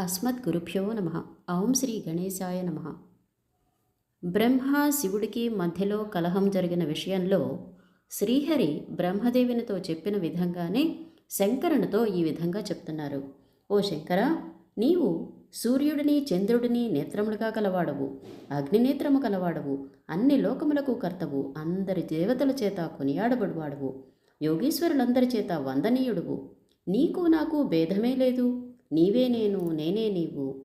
అస్మద్గురుభ్యో నమ. ఓం శ్రీ గణేశాయ నమ. బ్రహ్మ శివుడికి మధ్యలో కలహం జరిగిన విషయంలో శ్రీహరి బ్రహ్మదేవునితో చెప్పిన విధంగానే శంకరునితో ఈ విధంగా చెప్తున్నారు. ఓ శంకర నీవు సూర్యుడిని చంద్రుడిని నేత్రములుగా కలవాడవు అగ్నినేత్రము కలవాడవు అన్ని లోకములకు కర్తవు అందరి దేవతల చేత కొనియాడబడువాడవు యోగీశ్వరులందరి చేత వందనీయుడువు. నీకు నాకు భేదమే లేదు. నీవే నేను నేనే నీవు.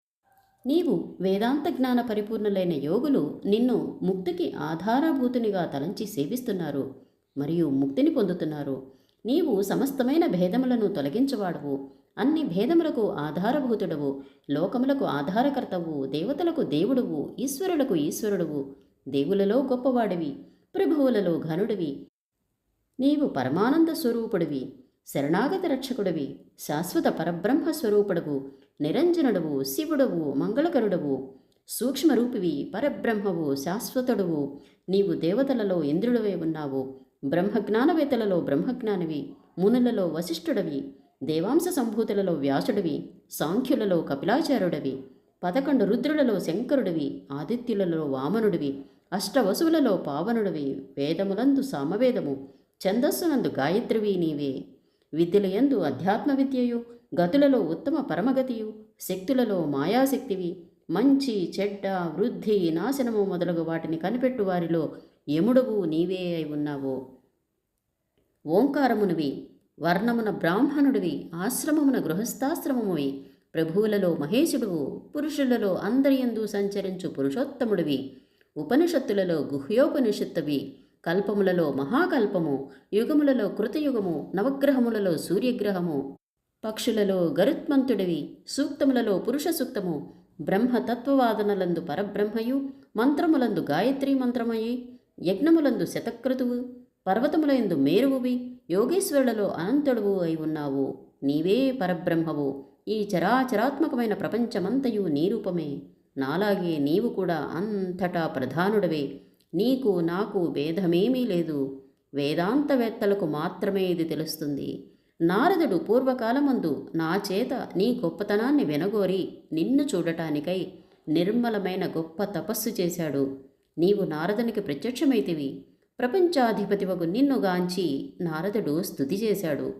నీవు వేదాంత జ్ఞాన పరిపూర్ణులైన యోగులు నిన్ను ముక్తికి ఆధారభూతునిగా తలంచి సేవిస్తున్నారు మరియు ముక్తిని పొందుతున్నారు. నీవు సమస్తమైన భేదములను తొలగించవాడవు. అన్ని భేదములకు ఆధారభూతుడవు. లోకములకు ఆధారకర్తవు. దేవతలకు దేవుడువు. ఈశ్వరులకు ఈశ్వరుడువు. దేవులలో గొప్పవాడివి. ప్రభువులలో ఘనుడివి. నీవు పరమానంద స్వరూపుడివి. శరణాగతి రక్షకుడివి శాశ్వత పరబ్రహ్మ స్వరూపుడవు నిరంజనుడవు శివుడవు మంగళకరుడవు. సూక్ష్మరూపివి పరబ్రహ్మవు శాశ్వతుడవు. నీవు దేవతలలో ఇంద్రుడవే ఉన్నావు. బ్రహ్మజ్ఞానవేత్తలలో బ్రహ్మజ్ఞానివి. మునులలో వశిష్ఠుడవి. దేవాంశ సంభూతులలో వ్యాసుడివి. సాంఖ్యులలో కపిలాచారుడవి పదకొండు రుద్రులలో శంకరుడివి. ఆదిత్యులలో వామనుడివి. అష్టవసువులలో పావనుడివి. వేదములందు సామవేదము. ఛందస్సునందు గాయత్రివి నీవే. విద్యలయందు అధ్యాత్మ విద్యయు గతులలో ఉత్తమ పరమగతియు శక్తులలో మాయాశక్తివి మంచి చెడ్డ వృద్ధి నాశనము మొదలగు వాటిని కనిపెట్టు వారిలో యముడవు నీవే అయి ఉన్నావు. ఓంకారమునివి వర్ణమున బ్రాహ్మణుడివి ఆశ్రమమున గృహస్థాశ్రమమువి ప్రభువులలో మహేశుడువు పురుషులలో అందరియందు సంచరించు పురుషోత్తముడివి ఉపనిషత్తులలో గుహ్యోపనిషత్తువి కల్పములలో మహాకల్పము యుగములలో కృతయుగము నవగ్రహములలో సూర్యగ్రహము. పక్షులలో గరుత్మంతుడివి సూక్తములలో పురుష సూక్తము. బ్రహ్మతత్వవాదనలందు పరబ్రహ్మయు మంత్రములందు గాయత్రీ మంత్రమయి యజ్ఞములందు శతక్రతువు పర్వతములందు మేరువువి యోగేశ్వరులలో అనంతుడువు అయి ఉన్నావు. నీవే పరబ్రహ్మవు. ఈ చరాచరాత్మకమైన ప్రపంచమంతయు నీ రూపమే నాలాగే నీవు కూడా అంతటా ప్రధానుడవే. నీకు నాకు భేదమేమీ లేదు. వేదాంతవేత్తలకు మాత్రమే ఇది తెలుస్తుంది. నారదుడు పూర్వకాలమందు నా చేత నీ గొప్పతనాన్ని వెనగోరి నిన్ను చూడటానికై నిర్మలమైన గొప్ప తపస్సు చేశాడు. నీవు నారదునికి ప్రత్యక్షమైతివి. ప్రపంచాధిపతివకు నిన్ను గాంచి నారదుడు స్తుతి చేశాడు.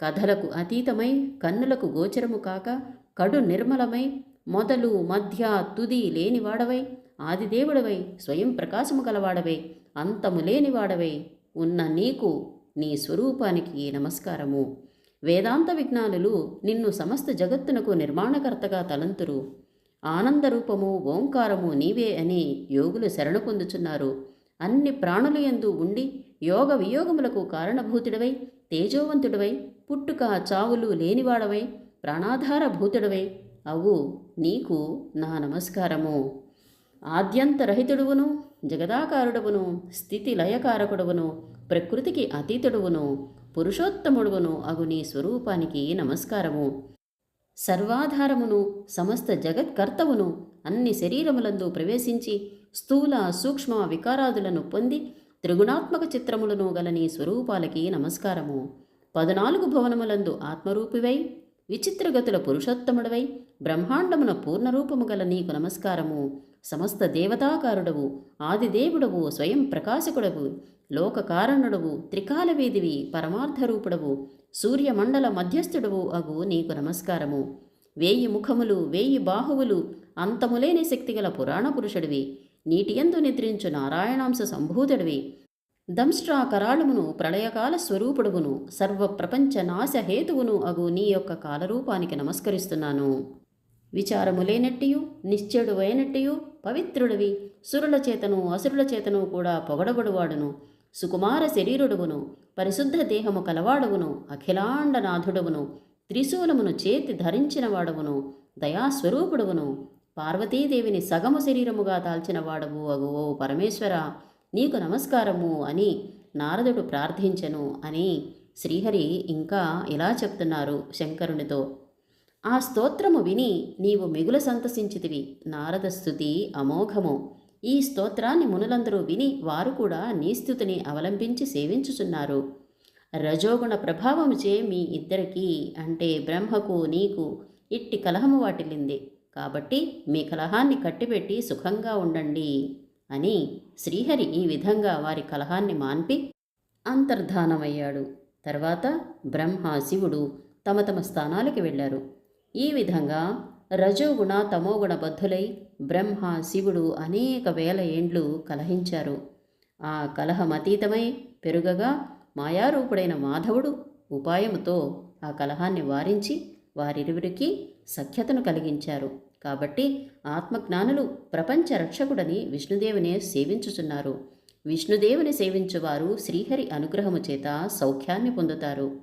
కథలకు అతీతమై కన్నులకు గోచరము కాక కడు నిర్మలమై మొదలు మధ్య తుది లేనివాడవై ఆదిదేవుడవై స్వయం ప్రకాశము గలవాడవై అంతము లేనివాడవై ఉన్న నీకు నీ స్వరూపానికి నమస్కారము. వేదాంత విజ్ఞానులు నిన్ను సమస్త జగత్తునకు నిర్మాణకర్తగా తలంతురు. ఆనందరూపము ఓంకారము నీవే అని యోగులు శరణు పొందుచున్నారు. అన్ని ప్రాణులు యందు ఉండి యోగ వియోగములకు కారణభూతుడవై తేజోవంతుడవై పుట్టుక చావులు లేనివాడవై ప్రాణాధార భూతుడవై అవు నీకు నా నమస్కారము. ఆద్యంతరహితుడువును జగదాకారుడవును స్థితి లయకారకుడవును ప్రకృతికి అతీతుడువును పురుషోత్తముడువును అగు నీ స్వరూపానికి నమస్కారము. సర్వాధారమును సమస్త జగత్కర్తవును అన్ని శరీరములందు ప్రవేశించి స్థూల సూక్ష్మ వికారాదులను పొంది త్రిగుణాత్మక చిత్రములను గల నీ స్వరూపాలకి నమస్కారము. పద్నాలుగు భవనములందు ఆత్మరూపివై విచిత్రగతుల పురుషోత్తముడవై బ్రహ్మాండమున పూర్ణరూపము గల నీకు నమస్కారము. సమస్త దేవతాకారుడవు ఆదిదేవుడవు స్వయం ప్రకాశకుడవు లోకకారణుడవు త్రికాలవేదివి పరమార్థరూపుడవు సూర్యమండల మధ్యస్థుడవు అగు నీకు నమస్కారము. వేయి ముఖములు వేయి బాహువులు అంతములేని శక్తిగల పురాణ పురుషుడివి. నీటియందు నిద్రించు నారాయణాంశ సంభూతుడివి. దంష్ట్రాకరాళమును ప్రళయకాల స్వరూపుడుగును సర్వ ప్రపంచ నాశ హేతువును అగు నీ యొక్క కాలరూపానికి నమస్కరిస్తున్నాను. విచారము లేనట్టియు నిశ్చయుడువైనట్టియు పవిత్రుడివి. సురుల చేతను అసురుల చేతను కూడా పొగడబడువాడును. సుకుమార శరీరుడువును పరిశుద్ధ దేహము కలవాడవును అఖిలాండనాథుడవును త్రిశూలమును చేతి ధరించిన వాడవును దయాస్వరూపుడవును పార్వతీదేవిని సగము శరీరముగా దాల్చిన వాడవు అగు ఓ పరమేశ్వర. నీకు నమస్కారము అని నారదుడు ప్రార్థించను అని శ్రీహరి ఇంకా ఇలా చెప్తున్నారు శంకరునితో. ఆ స్తోత్రము విని నీవు మిగులు సంతసించితివి. నారద స్థుతి అమోఘము. ఈ స్తోత్రాన్ని మునులందరూ విని వారు కూడా నీ స్థుతిని అవలంబించి సేవించుచున్నారు. రజోగుణ ప్రభావముచే మీ ఇద్దరికీ అంటే బ్రహ్మకు నీకు ఇట్టి కలహము వాటిల్లింది. కాబట్టి మీ కలహాన్ని కట్టిపెట్టి సుఖంగా ఉండండి అని శ్రీహరి ఈ విధంగా వారి కలహాన్ని మాన్పి అంతర్ధానమయ్యాడు. తర్వాత బ్రహ్మ శివుడు తమ తమ స్థానాలకు వెళ్ళారు. ఈ విధంగా రజోగుణ తమోగుణ బద్ధులై బ్రహ్మ శివుడు అనేక వేల ఏండ్లు కలహించారు. ఆ కలహమతీతమై పెరుగగా మాయారూపుడైన మాధవుడు ఉపాయముతో ఆ కలహాన్ని వారించి వారిరువురికి సఖ్యతను కలిగించారు. కాబట్టి ఆత్మజ్ఞానులు ప్రపంచ రక్షకుడని విష్ణుదేవునే సేవించుచున్నారు. విష్ణుదేవుని సేవించువారు శ్రీహరి అనుగ్రహము చేత సౌఖ్యాన్ని పొందుతారు.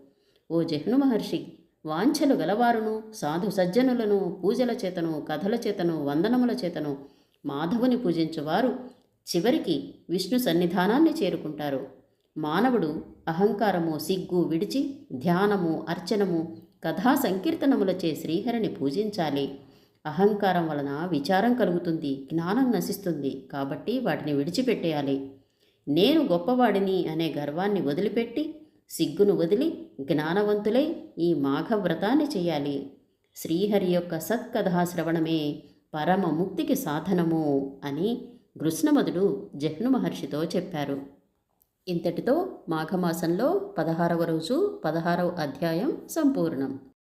ఓ జహ్ను మహర్షి వాంఛలు గలవారును సాధు సజ్జనులను పూజల చేతను కథల చేతను వందనముల చేతను మాధవుని పూజించువారు. చివరికి విష్ణు సన్నిధానాన్ని చేరుకుంటారు. మానవుడు అహంకారము సిగ్గు విడిచి ధ్యానము అర్చనము కథా సంకీర్తనములచే శ్రీహరిని పూజించాలి. అహంకారం వలన విచారం కలుగుతుంది జ్ఞానం నశిస్తుంది కాబట్టి వాటిని విడిచిపెట్టేయాలి. నేను గొప్పవాడిని అనే గర్వాన్ని వదిలిపెట్టి సిగ్గును వదిలి జ్ఞానవంతులై ఈ మాఘవ్రతాన్ని చేయాలి. శ్రీహరి యొక్క సత్కథా శ్రవణమే పరమ ముక్తికి సాధనము అని కృష్ణమధుడు జహ్ను మహర్షితో చెప్పారు. ఇంతటితో మాఘమాసంలో పదహారవ రోజు పదహారవ అధ్యాయం సంపూర్ణం.